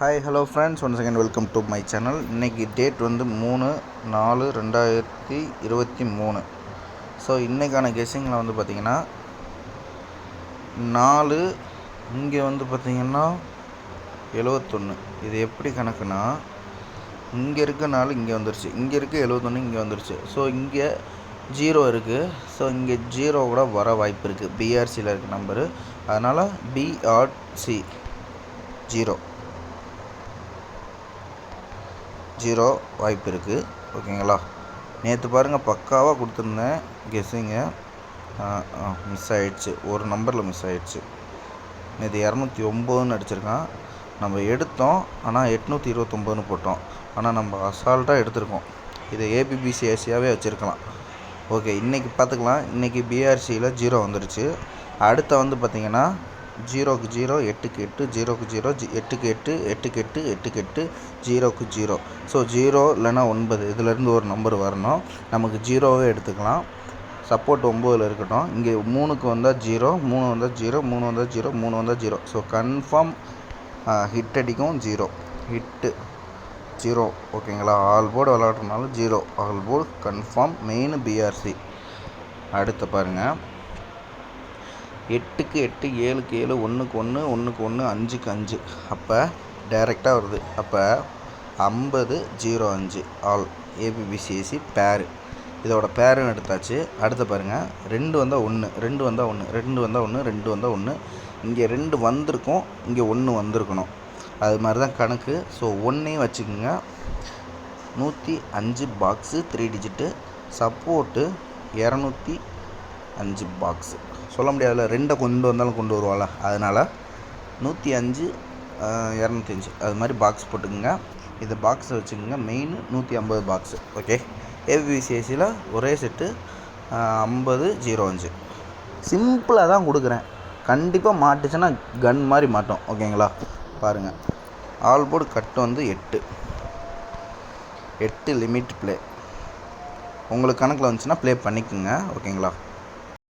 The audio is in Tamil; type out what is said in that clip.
Hi hello friends one second welcome to my channel இன்றைக்கி டேட் வந்து மூணு நாலு ரெண்டாயிரத்தி இருபத்தி மூணு. ஸோ இன்றைக்கான கெஸ்ஸிங்கில் வந்து பார்த்திங்கன்னா நாலு இங்கே வந்து பார்த்திங்கன்னா எழுவத்தொன்று இது எப்படி கணக்குனா இங்கே இருக்க நாலு இங்கே வந்துருச்சு. இங்கே இருக்க எழுவத்தொன்று இங்கே வந்துருச்சு. ஸோ இங்கே ஜீரோ இருக்குது ஸோ இங்கே ஜீரோ கூட வர வாய்ப்பு இருக்குது பிஆர்சியில் இருக்க நம்பரு அதனால் பிஆர்சி ஜீரோ ஜீரோ வாய்ப்பு இருக்குது ஓகேங்களா? நேற்று பாருங்கள் பக்காவாக கொடுத்துருந்தேன். கெஸ்ஸிங்க மிஸ் ஆகிடுச்சு ஒரு நம்பரில் மிஸ் ஆகிடுச்சு நேற்று இரநூத்தி ஒம்போதுன்னு அடிச்சிருக்கான். நம்ம எடுத்தோம் ஆனால் எட்நூற்றி இருபத்தொம்போதுன்னு போட்டோம். ஆனால் நம்ம அசால்ட்டாக எடுத்திருக்கோம். இதை ஏபிபிசி ஏசியாவே வச்சுருக்கலாம். ஓகே இன்றைக்கி பார்த்துக்கலாம் இன்றைக்கி பிஆர்சியில் ஜீரோ வந்துருச்சு. அடுத்த வந்து பார்த்திங்கன்னா ஜீரோக்கு ஜீரோ எட்டுக்கு எட்டு ஜீரோக்கு ஜீரோ ஜி எட்டுக்கு எட்டு எட்டுக்கு எட்டு எட்டுக்கு எட்டு ஜீரோக்கு ஜீரோ. ஸோ ஜீரோ இல்லைன்னா ஒன்பது. இதிலேருந்து ஒரு நம்பர் வரணும். நமக்கு ஜீரோவே எடுத்துக்கலாம். சப்போர்ட் ஒம்போதில் இருக்கட்டும். இங்கே மூணுக்கு வந்தால் ஜீரோ மூணு வந்தால் ஜீரோ மூணு வந்தால் ஜீரோ மூணு வந்தால் ஜீரோ. ஸோ கன்ஃபார்ம் ஹிட் அடிக்கும் ஜீரோ. Hit zero. ஓகேங்களா? All board விளாட்றதுனால zero. All board confirm main PRC அடுத்து பாருங்கள் எட்டுக்கு எட்டு ஏழுக்கு ஏழு ஒன்றுக்கு ஒன்று ஒன்றுக்கு ஒன்று அஞ்சுக்கு அஞ்சு. அப்போ டைரெக்டாக வருது. அப்போ ஐம்பது ஜீரோ அஞ்சு. ஆல். ஏபிபிசிஎஸ்சி பேரு. இதோட பேருன்னு எடுத்தாச்சு. அடுத்து பாருங்கள் ரெண்டு வந்தால் ஒன்று ரெண்டு வந்தால் ஒன்று ரெண்டு வந்தால் ஒன்று ரெண்டு வந்தால் ஒன்று இங்கே ரெண்டு வந்திருக்கும் இங்கே ஒன்று வந்திருக்கணும். அது மாதிரி தான் கணக்கு. ஸோ ஒன்றையும் வச்சுக்கோங்க. நூற்றி அஞ்சு பாக்ஸு த்ரீ டிஜிட்டு சப்போர்ட்டு இரநூத்தி அஞ்சு பாக்ஸு சொல்ல முடியாதுல்ல ரெண்டை கொண்டு வந்தாலும் கொண்டு வருவாள்? அதனால் நூற்றி அஞ்சு இரநூத்தி அஞ்சு. அது மாதிரி பாக்ஸ் போட்டுக்கோங்க. இந்த பாக்ஸை வச்சுக்கோங்க. மெயின் நூற்றி ஐம்பது பாக்ஸு ஓகே ஏபிபிசிஎஸ்சியில் ஒரே செட்டு ஐம்பது ஜீரோ அஞ்சு. சிம்பிளாக தான் கொடுக்குறேன். கண்டிப்பாக மாட்டுச்சுன்னா கன் மாதிரி மாட்டோம். ஓகேங்களா பாருங்கள் ஆல் போர்டு கட்டு வந்து எட்டு. எட்டு லிமிட் ப்ளே உங்களுக்கு கணக்கில் வந்துச்சுன்னா ப்ளே பண்ணிக்கோங்க. ஓகேங்களா